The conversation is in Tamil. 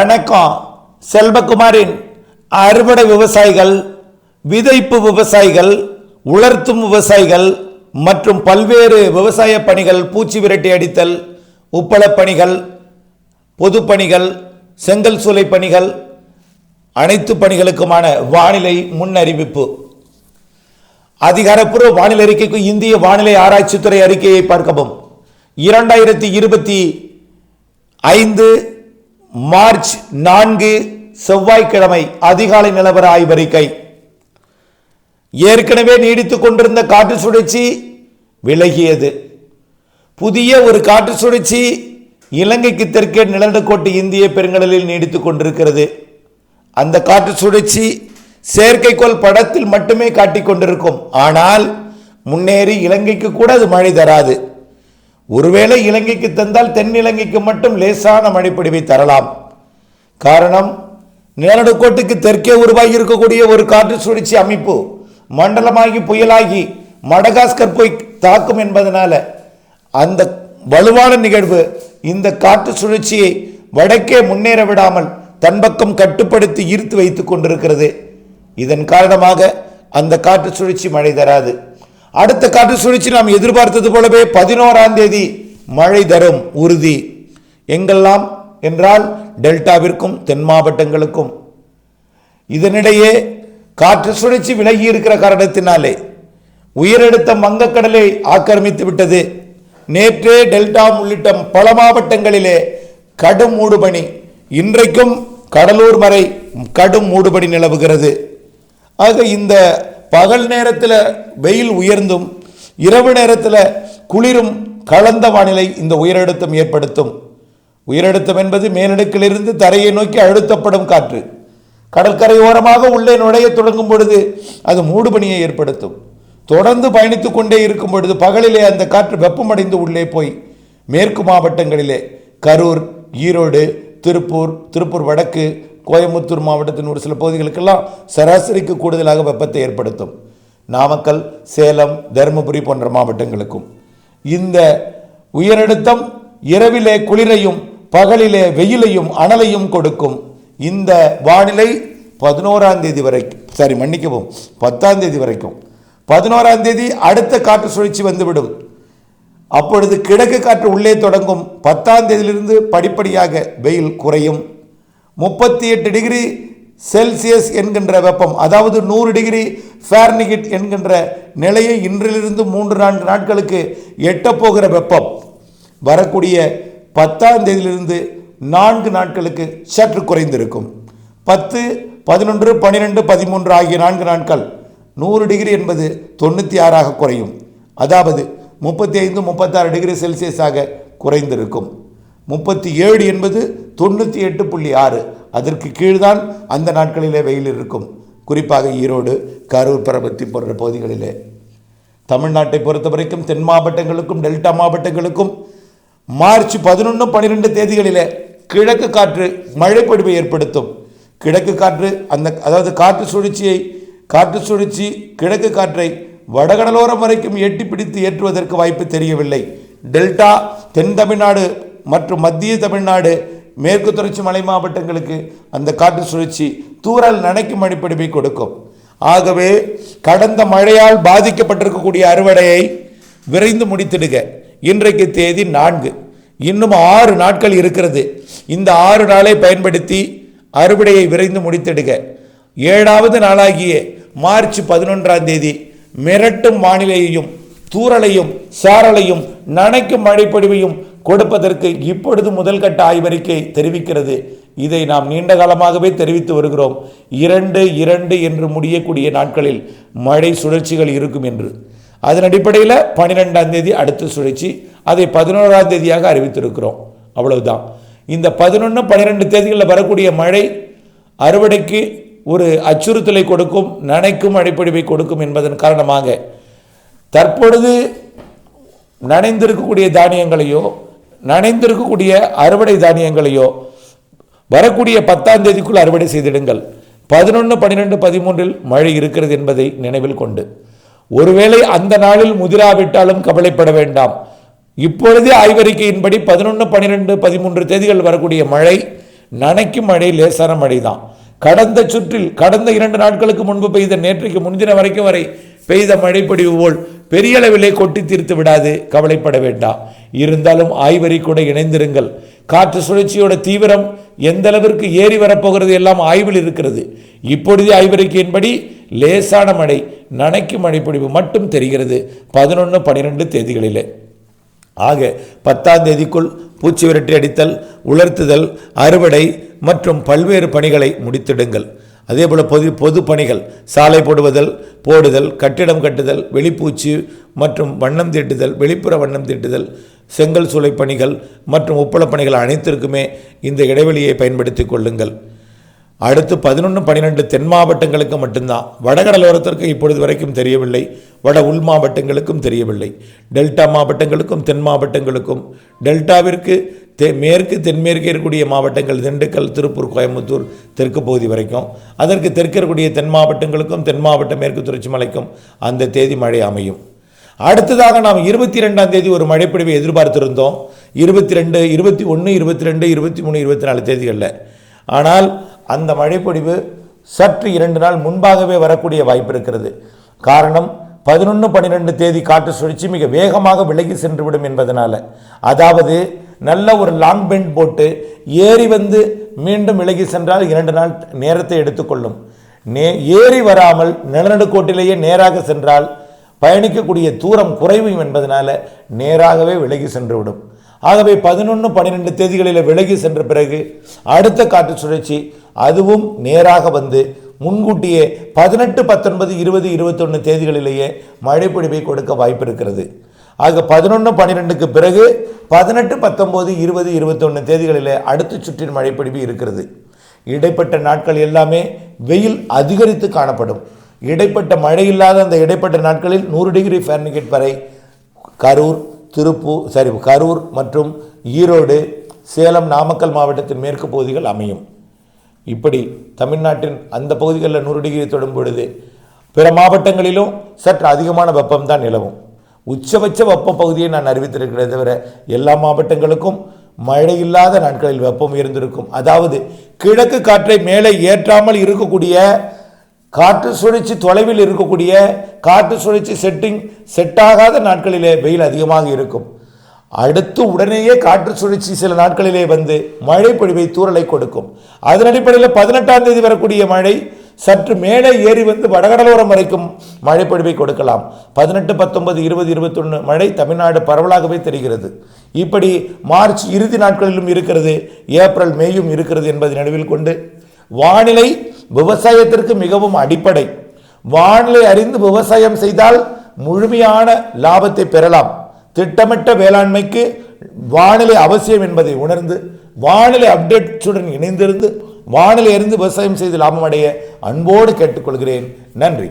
வணக்கம். செல்வகுமாரின் அறுவடை விவசாயிகள் விதைப்பு விவசாயிகள் உலர்த்தும் விவசாயிகள் மற்றும் பல்வேறு விவசாய பணிகள் பூச்சி விரட்டி அடித்தல் உப்பளப் பணிகள் பொதுப்பணிகள் செங்கல் சூளை பணிகள் அனைத்து பணிகளுக்குமான வானிலை முன்னறிவிப்பு. அதிகாரப்பூர்வ வானிலை அறிக்கைக்கு இந்திய வானிலை ஆராய்ச்சித்துறை அறிக்கையை பார்க்கவும். இரண்டாயிரத்தி இருபத்தி ஐந்து மார்ச் நான்கு செவ்வாய்க்கிழமை அதிகாலை நிலவர ஆய்வறிக்கை. ஏற்கனவே நீடித்துக் கொண்டிருந்த காற்று சுழற்சி விலகியது. புதிய ஒரு காற்று சுழற்சி இலங்கைக்கு தெற்கே நிலநடுக்கோட்டு இந்திய பெருங்கடலில் நீடித்துக் கொண்டிருக்கிறது. அந்த காற்று சுழற்சி செயற்கைக்கோள் படத்தில் மட்டுமே காட்டிக் கொண்டிருக்கும். ஆனால் முன்னேறி இலங்கைக்கு கூட அது மழை தராது. ஒருவேளை இலங்கைக்கு தந்தால் தென் இலங்கைக்கு மட்டும் லேசான மழைப்பொழிவை தரலாம். காரணம் நிலநடுக்கோட்டுக்கு தெற்கே உருவாகி இருக்கக்கூடிய ஒரு காற்று சுழற்சி அமைப்பு மண்டலமாகி புயலாகி மடகாஸ்கர் போய் தாக்கும் என்பதனால அந்த வலுவான நிகழ்வு இந்த காற்று சுழற்சியை வடக்கே முன்னேற விடாமல் தன்பக்கம் கட்டுப்படுத்தி ஈர்த்து வைத்துக் கொண்டிருக்கிறது. இதன் காரணமாக அந்த காற்று சுழற்சி மழை தராது. அடுத்த காற்று சுழற்சி நாம் எதிர்பார்த்தது போலவே பதினோராம் தேதி மழை தரும் உறுதி. எங்கெல்லாம் என்றால் டெல்டாவிற்கும் தென் மாவட்டங்களுக்கும். இதனிடையே காற்று சுழற்சி விலகி இருக்கிற காரணத்தினாலே உயரழுத்தம் வங்கக்கடலை ஆக்கிரமித்து விட்டது. நேற்றே டெல்டா உள்ளிட்ட பல மாவட்டங்களிலே கடும் மூடுபணி இன்றைக்கும் கடலூர் வரை கடும் மூடுபணி நிலவுகிறது. ஆக இந்த பகல் நேரத்தில் வெயில் உயர்ந்தும் இரவு நேரத்தில் குளிரும் கலந்த வானிலை இந்த உயரழுத்தம் ஏற்படுத்தும். உயரழுத்தம் என்பது மேலடுக்கிலிருந்து தரையை நோக்கி அழுத்தப்படும் காற்று. கடற்கரை ஓரமாக உள்ளே நுழைய தொடங்கும் பொழுது அது மூடுபனியை ஏற்படுத்தும். தொடர்ந்து பயணித்துக் கொண்டே இருக்கும் பொழுது பகலிலே அந்த காற்று வெப்பமடைந்து உள்ளே போய் மேற்கு மாவட்டங்களிலே கரூர் ஈரோடு திருப்பூர் திருப்பூர் வடக்கு கோயம்புத்தூர் மாவட்டத்தின் ஒரு சில பகுதிகளுக்கெல்லாம் சராசரிக்கு கூடுதலாக வெப்பத்தை ஏற்படுத்தும். நாமக்கல் சேலம் தருமபுரி போன்ற மாவட்டங்களுக்கும். இந்த உயரழுத்தம் இரவிலே குளிரையும் பகலிலே வெயிலையும் அனலையும் கொடுக்கும். இந்த வானிலை பதினோராம் தேதி வரைக்கும் சாரி மன்னிக்கவும் பத்தாம் தேதி வரைக்கும். பதினோராம் தேதி அடுத்த காற்று சுழற்சி வந்துவிடும். அப்பொழுது கிழக்கு காற்று உள்ளே தொடங்கும். பத்தாம் தேதியிலிருந்து படிப்படியாக வெயில் குறையும். முப்பத்தி எட்டு டிகிரி செல்சியஸ் என்கின்ற வெப்பம் அதாவது நூறு டிகிரி ஃபேர்னிகிட் என்கின்ற நிலையை இன்றிலிருந்து மூன்று நான்கு நாட்களுக்கு எட்டப்போகிற வெப்பம் வரக்கூடிய பத்தாம் தேதியிலிருந்து நான்கு நாட்களுக்கு சற்று குறைந்திருக்கும். பத்து பதினொன்று பன்னிரெண்டு பதிமூன்று ஆகிய நான்கு நாட்கள் நூறு டிகிரி என்பது தொண்ணூற்றி ஆறாக குறையும். அதாவது முப்பத்தி ஐந்து முப்பத்தாறு டிகிரி செல்சியஸாக குறைந்திருக்கும். முப்பத்தி ஏழு என்பது தொண்ணூற்றி எட்டு புள்ளி ஆறு. அதற்கு கீழ்தான் அந்த நாட்களிலே வெயில் இருக்கும். குறிப்பாக ஈரோடு கரூர் பரபத்தி போன்ற பகுதிகளிலே. தமிழ்நாட்டை பொறுத்த வரைக்கும் தென் மாவட்டங்களுக்கும் டெல்டா மாவட்டங்களுக்கும் மார்ச் பதினொன்று பன்னிரெண்டு தேதிகளிலே கிழக்கு காற்று மழைப்பொழிவை ஏற்படுத்தும். கிழக்கு காற்று அந்த அதாவது காற்று சுழற்சியை காற்று சுழற்சி கிழக்கு காற்றை வடகடலோரம் வரைக்கும் எட்டி பிடித்து ஏற்றுவதற்கு வாய்ப்பு தெரியவில்லை. டெல்டா தென் தமிழ்நாடு மற்றும் மத்திய தமிழ்நாடு மேற்கு தொடர்ச்சி மலை மாவட்டங்களுக்கு அந்த காற்று சுழற்சி தூறல் நனைக்கும் மழைப்பொழிவை கொடுக்கும். ஆகவே கடந்த மழையால் பாதிக்கப்பட்டிருக்கக்கூடிய அறுவடையை விரைந்து முடித்திடுக. இன்றைக்கு தேதி நான்கு. இன்னும் ஆறு நாட்கள் இருக்கிறது. இந்த ஆறு நாளை பயன்படுத்தி அறுவடையை விரைந்து முடித்திடுக. ஏழாவது நாளாகிய மார்ச் பதினொன்றாம் தேதி மிரட்டும் வானிலையையும் தூறலையும் சாரலையும் நனைக்கும் மழைப்பொழிவையும் கொடுப்பதற்கு இப்பொழுது முதல் கட்ட ஆய்வறிக்கை தெரிவிக்கிறது. இதை நாம் நீண்ட காலமாகவே தெரிவித்து வருகிறோம். இரண்டு இரண்டு என்று முடியக்கூடிய நாட்களில் மழை சுழற்சிகள் இருக்கும் என்று. அதன் அடிப்படையில் பன்னிரெண்டாம் தேதி அடுத்த சுழற்சி அதை பதினோராம் தேதியாக அறிவித்திருக்கிறோம். அவ்வளவுதான். இந்த பதினொன்று பன்னிரெண்டு தேதிகளில் வரக்கூடிய மழை அறுவடைக்கு ஒரு அச்சுறுத்தலை கொடுக்கும் நனைக்கும் அடிப்படைவை கொடுக்கும் என்பதன் காரணமாக தற்பொழுது நனைந்திருக்கக்கூடிய தானியங்களையோ நனைந்திருக்கக்கூடிய அறுவடை தானியங்களையோ வரக்கூடிய பத்தாம் தேதிக்குள் அறுவடை செய்திடுங்கள். பதினொன்று பன்னிரெண்டு பதிமூன்றில் மழை இருக்கிறது என்பதை நினைவில் கொண்டு. ஒருவேளை அந்த நாளில் முதிராவிட்டாலும் கவலைப்பட வேண்டாம். இப்பொழுதே ஆய்வறிக்கையின்படி பதினொன்று பன்னிரெண்டு பதிமூன்று தேதிகள் வரக்கூடிய மழை நனைக்கும் மழை லேசான மழை தான் கடந்த சுற்றில் கடந்த இரண்டு நாட்களுக்கு முன்பு பெய்த நேற்றைக்கு முன்தின வரைக்கும் வரை பெய்த மழைப்பொடிவு போல் பெரிய அளவிலே கொட்டி தீர்த்து விடாது கவலைப்பட வேண்டாம். இருந்தாலும் ஆய்வறி கூட இணைந்திருங்கள். காற்று சுழற்சியோட தீவிரம் எந்த அளவிற்கு ஏறி வரப்போகிறது எல்லாம் ஆய்வில் இருக்கிறது. இப்பொழுதே ஆய்வறிக்கையின்படி லேசான மழை நனைக்கும் மழைப்பொழிவு மட்டும் தெரிகிறது பதினொன்று பன்னிரெண்டு தேதிகளிலே. ஆக பத்தாம் தேதிக்குள் பூச்சி விரட்டி அடித்தல் உலர்த்துதல் அறுவடை மற்றும் பல்வேறு பணிகளை முடித்திடுங்கள். அதேபோல் பொது பொது பணிகள் சாலை போடுவதல் போடுதல் கட்டிடம் கட்டுதல் வெளிப்பூச்சி மற்றும் வண்ணம் தீட்டுதல் வெளிப்புற வண்ணம் தீட்டுதல் செங்கல் சூளை பணிகள் மற்றும் உப்பள பணிகள் அனைத்திற்குமே இந்த இடைவெளியை பயன்படுத்திக் கொள்ளுங்கள். அடுத்து பதினொன்று பன்னிரெண்டு தென் மாவட்டங்களுக்கு மட்டும்தான். வடகடலோரத்திற்கு இப்பொழுது வரைக்கும் தெரியவில்லை. வட உள் மாவட்டங்களுக்கும் தெரியவில்லை. டெல்டா மாவட்டங்களுக்கும் தென் மாவட்டங்களுக்கும். டெல்டாவிற்கு தெ மேற்கு தென்மேற்கே இருக்கக்கூடிய மாவட்டங்கள் திண்டுக்கல் திருப்பூர் கோயம்புத்தூர் தெற்கு பகுதி வரைக்கும். அதற்கு தெற்கு இருக்கக்கூடிய தென் மாவட்டங்களுக்கும் தென் மாவட்ட மேற்கு தொடர்ச்சி மலைக்கும் அந்த தேதி மழை அமையும். அடுத்ததாக நாம் இருபத்தி ரெண்டாம் தேதி ஒரு மழைப்பொழிவை எதிர்பார்த்திருந்தோம். இருபத்தி ரெண்டு இருபத்தி ஒன்று இருபத்தி ரெண்டு இருபத்தி மூணு இருபத்தி நாலு தேதிகளில். ஆனால் அந்த மழைப்பொழிவு சற்று இரண்டு நாள் முன்பாகவே வரக்கூடிய வாய்ப்பு இருக்கிறது. காரணம் பதினொன்று பன்னிரெண்டு தேதி காற்று சுழற்சி மிக வேகமாக விலகி சென்றுவிடும் என்பதனால். அதாவது நல்ல ஒரு லாங் பெண்ட் போட்டு ஏறி வந்து மீண்டும் விலகி சென்றால் இரண்டு நாள் நேரத்தை எடுத்துக்கொள்ளும். நே ஏறி வராமல் நிலநடுக்கோட்டிலேயே நேராக சென்றால் பயணிக்கக்கூடிய தூரம் குறைவும் என்பதனால நேராகவே விலகி சென்றுவிடும். ஆகவே பதினொன்று பன்னிரெண்டு தேதிகளில் விலகி சென்ற பிறகு அடுத்த காற்று சுழற்சி அதுவும் நேராக வந்து முன்கூட்டியே பதினெட்டு பத்தொன்பது இருபது இருபத்தொன்று தேதிகளிலேயே மழைப்பொழிவை கொடுக்க வாய்ப்பு இருக்கிறது ஆக பதினொன்று பன்னிரெண்டுக்கு பிறகு பதினெட்டு பத்தொம்போது இருபது இருபத்தொன்று தேதிகளில் அடுத்த சுற்றின் மழைப்பிடிப்பு இருக்கிறது. இடைப்பட்ட நாட்கள் எல்லாமே வெயில் அதிகரித்து காணப்படும். இடைப்பட்ட மழை இல்லாத அந்த இடைப்பட்ட நாட்களில் நூறு டிகிரி ஃபேரன்ஹீட் வரை கரூர் திருப்பூர் சாரி கரூர் மற்றும் ஈரோடு சேலம் நாமக்கல் மாவட்டத்தின் மேற்கு பகுதிகள் அமையும். இப்படி தமிழ்நாட்டின் அந்த பகுதிகளில் நூறு டிகிரி தொடும் பொழுது பிற மாவட்டங்களிலும் சற்று அதிகமான வெப்பம்தான் நிலவும். உச்சபட்ச வெப்ப பகுதியை நான் அறிவித்திருக்கிறேன் தவிர எல்லா மாவட்டங்களுக்கும் மழை இல்லாத நாட்களில் வெப்பம் இருந்திருக்கும் அதாவது கிழக்கு காற்றை மேலே ஏற்றாமல் இருக்கக்கூடிய காற்று சுழற்சி தொலைவில் இருக்கக்கூடிய காற்று சுழற்சி செட்டிங் செட் ஆகாத நாட்களிலே வெயில் அதிகமாக இருக்கும். அடுத்து உடனேயே காற்று சுழற்சி சில நாட்களிலே வந்து மழை பொழிவை தூறலை கொடுக்கும். அதன் அடிப்படையில் பதினெட்டாம் தேதி வரக்கூடிய மழை சற்று மேலே ஏறி வந்து வடகடலோரம் வரைக்கும் மழை பொழிவை கொடுக்கலாம். பதினெட்டு பத்தொன்பது இருபது இருபத்தொன்று மழை தமிழ்நாடு பரவலாகவே தெரிகிறது. இப்படி மார்ச் இறுதி நாட்களிலும் இருக்கிறது ஏப்ரல் மேயும் இருக்கிறது என்பதை நினைவில் கொண்டு வானிலை விவசாயத்திற்கு மிகவும் அடிப்படை. வானிலை அறிந்து விவசாயம் செய்தால் முழுமையான லாபத்தை பெறலாம். திட்டமிட்ட வேளாண்மைக்கு வானிலை அவசியம் என்பதை உணர்ந்து வானிலை அப்டேட்ஸுடன் இணைந்திருந்து வானிலை அறிந்து விவசாயம் செய்து லாபம் அடைய அன்போடு கேட்டுக்கொள்கிறேன். நன்றி.